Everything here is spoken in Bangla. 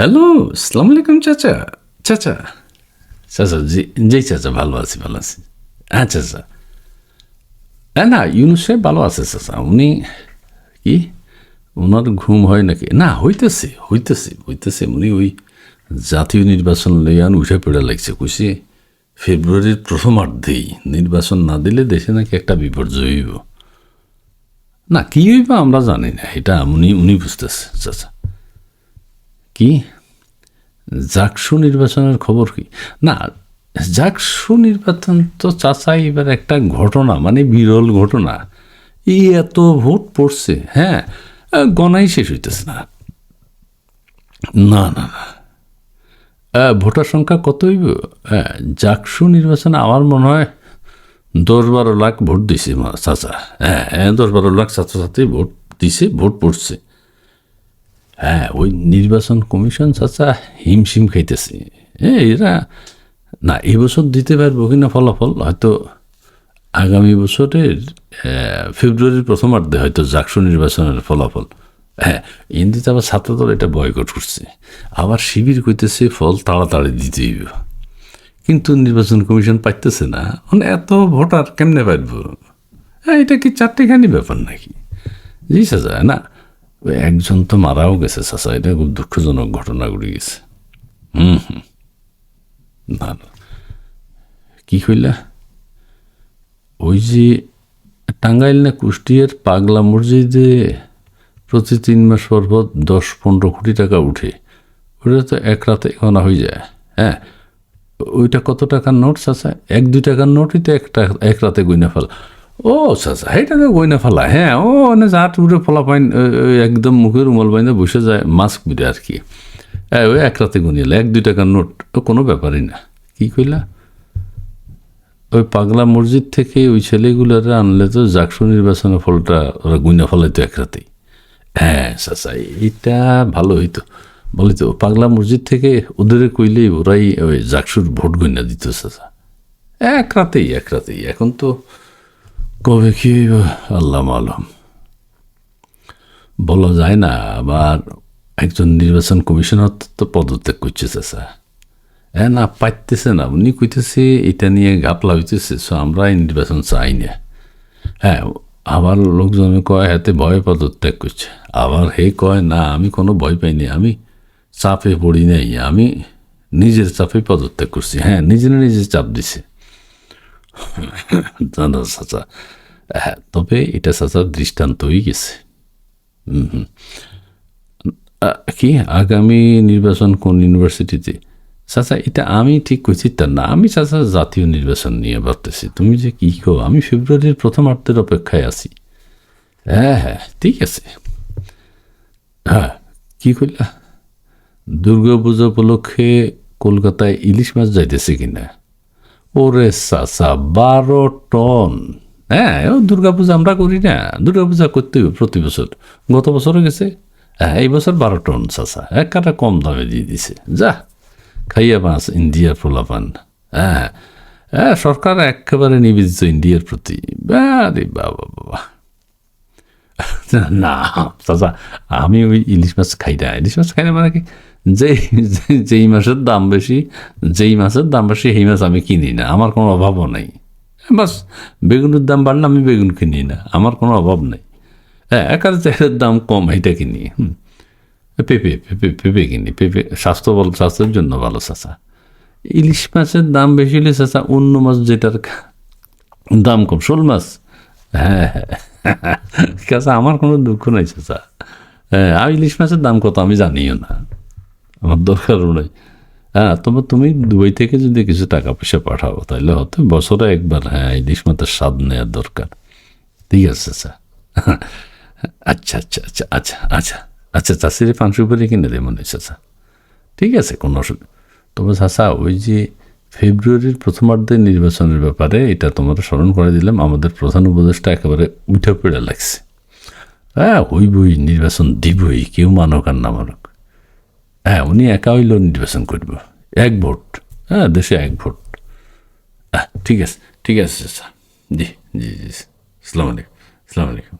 হ্যালো সালাম আলাইকুম চাচা চাচা চাচা জি জি চাচা ভালো আছি ভালো আছি। হ্যাঁ চাচা হ্যাঁ না, ইউনুস সাহেব ভালো আছে চাচা উনি কি? ওনার ঘুম হয় নাকি? না, হইতেছে হইতেছে হইতেছে। উনি ওই জাতীয় নির্বাচন লইয়ান উঠে পড়ে লাগছে, কইছে ফেব্রুয়ারির প্রথমার্ধেই নির্বাচন না দিলে দেশে নাকি একটা বিপর্যয় হইব। না, কি হইব আমরা জানি না, এটা উনি উনি বুঝতেছে চাচা কি? জাকসু নির্বাচনের খবর কি? না জাকসু নির্বাচন তো চাচা এবার একটা ঘটনা মানে বিরল ঘটনা। এই এত ভোট পড়ছে হ্যাঁ গণাই শেষ হইতেছে না। না না না। ভোটার সংখ্যা কত হইব? আহ, জাকসু নির্বাচনে আমার মনে হয় দশ বারো লাখ ভোট দিছে চাচা। হ্যাঁ হ্যাঁ দশ বারো লাখ ছাত্রছাত্রী ভোট দিছে ভোট পড়ছে। হ্যাঁ ওই নির্বাচন কমিশন চাচা হিমশিম খাইতেছে। হ্যাঁ এরা, না এবছর দিতে পারব কিনা ফলাফল, হয়তো আগামী বছরের ফেব্রুয়ারির প্রথমার্ধে হয়তো জাকসু নির্বাচনের ফলাফল। হ্যাঁ ইন্দিতে আবার ছাত্রদল এটা বয়কট করছে। আবার শিবির কইতেছে ফল তাড়াতাড়ি দিতে হইব। কিন্তু নির্বাচন কমিশন পাইতেছে না। মানে এত ভোটার কেমনে পাইব? হ্যাঁ এটা কি চারটেখানি ব্যাপার নাকি? জি চাচা, না একজন তো মারাও গেছে চাচা এটা খুব দুঃখজনক ঘটনা ঘটে গেছে। হুম হুম। না কি কইলা ওই যে টাঙ্গাইল না কুষ্টিয়ার পাগলা মসজিদে প্রতি তিন মাস পর পর দশ, পনেরো কোটি টাকা উঠে। ওটা তো এক রাতে গনা হয়ে যায়। হ্যাঁ ওইটা কত টাকার নোট, চাচা? এক, দুই টাকার নোটই তো একটা, এক রাতে গইনা ফেলা। ও চাচা এটা তো গইনা ফেলা হ্যাঁ ও মানে যার উঠে ফলা পাইন একদম মুখের রুমাল বাইনে বসে যায়, মাস্ক বিরে আর কি। ওই এক রাতে গুনিয়ে এক, দুই টাকার নোট ও কোনো ব্যাপারই না। কি কইলা? ওই পাগলা মসজিদ থেকে ওই ছেলেগুলোরা আনলে তো জাকসু নির্বাচনের ফলটা ওরা গুইনা ফলাইতো এক রাতেই হ্যাঁ চাচা এটা ভালো হইতো বলি তো, পাগলা মসজিদ থেকে ওদের কইলেই ওরাই ওই জাকসুর ভোট গইনা দিত চাচা এক রাতেই এক রাতেই এখন তো কবে কি আল্লাহ মালম। বলা যায় না, আবার একজন নির্বাচন কমিশনার তো পদত্যাগ করছে চাচা হ্যাঁ না, পাইতেছে না। উনি কইতেছে, এটা নিয়ে গাপলা হইতেছে সো আমরা নির্বাচন চাই না। হ্যাঁ আবার লোকজন কয় হাতে ভয় পদত্যাগ করছে। আবার হে কয়, না, আমি কোনো ভয় পাইনি আমি চাপে পড়ি নাই। আমি নিজের চাপে পদত্যাগ করছি। হ্যাঁ নিজের নিজে চাপ দিছে। জানা চাচা হ্যাঁ তবে এটা চাচার হয়ে গেছে। হুম। কি? আগামী নির্বাচন কোন ইউনিভার্সিটিতে? চাচা, এটা আমি ঠিক করছি তা না। আমি চাচা জাতীয় নির্বাচন নিয়ে ভাবতেছি। তুমি যে কি কো আমি ফেব্রুয়ারির প্রথমার্ধের অপেক্ষায় আছি। হ্যাঁ হ্যাঁ ঠিক আছে। হ্যাঁ কি কইলা? দুর্গা পূজা উপলক্ষে কলকাতায় ইলিশ মাছ যাইতেছে কিনা? ওরে সাসা, বারো টন। হ্যাঁ ও দুর্গাপূজা আমরা করি না। দুর্গাপূজা করতে হবে প্রতি বছর। গত বছরও গেছে। হ্যাঁ এই বছর বারো টন চাচা এক কাটা কম দামে দিয়ে দিছে। যা, খাইয়া মাছ ইন্ডিয়ার পোলাপান। হ্যাঁ হ্যাঁ সরকার একেবারে নিবেদিত ইন্ডিয়ার প্রতি। আরে বাবা বাবা। না চাচা আমি ওই ইলিশ মাছ খাই না ইলিশ মাছ খাই না মানে কি যেই যেই মাছের দাম বেশি যেই মাছের দাম বেশি সেই মাছ আমি কিনি না আমার কোনো অভাবও নেই বাস বেগুনের দাম বাড়লে আমি বেগুন কিনি না আমার কোনো অভাব নেই হ্যাঁ একার চাইলের দাম কম এটা কিনি হুম। পেঁপে পেঁপে পেঁপে কিনি পেঁপে স্বাস্থ্য বল স্বাস্থ্যের জন্য ভালো চাচা ইলিশ মাছের দাম বেশি হলে চাচা অন্য মাছ যেটার দাম কম শোল মাছ হ্যাঁ হ্যাঁ কাছে আমার কোনো দুঃখ নাই, চাচা। হ্যাঁ আর ইলিশ মাছের দাম কত আমি জানিও না। আমার দরকারও নেই। হ্যাঁ তোমার, তুমি দুবাই থেকে যদি কিছু টাকা পয়সা পাঠাও তাহলে হয়তো বছরে একবার হ্যাঁ ইলিশ মাছের স্বাদ নেওয়ার দরকার। ঠিক আছে, চাচা। আচ্ছা আচ্ছা আচ্ছা আচ্ছা আচ্ছা আচ্ছা চাষির পাঁচশো উপরে কিনে দেয় মনে চাচা। ঠিক আছে, কোনো অসুবিধা তবে চাচা, ওই যে ফেব্রুয়ারির প্রথমার্ধে নির্বাচনের ব্যাপারে এটা তোমরা স্মরণ করে দিলাম। আমাদের প্রধান উপদেষ্টা একেবারে উঠে পড়ে লাগছে। হ্যাঁ হইবই, নির্বাচন দিবই, কেউ মানক আর না মানক। হ্যাঁ উনি একা হইলেও নির্বাচন করব। এক ভোট। হ্যাঁ দেশে এক ভোট। হ্যাঁ ঠিক আছে ঠিক আছে চাচা জি জি জি আসসালামু আলাইকুম আসসালামু আলাইকুম।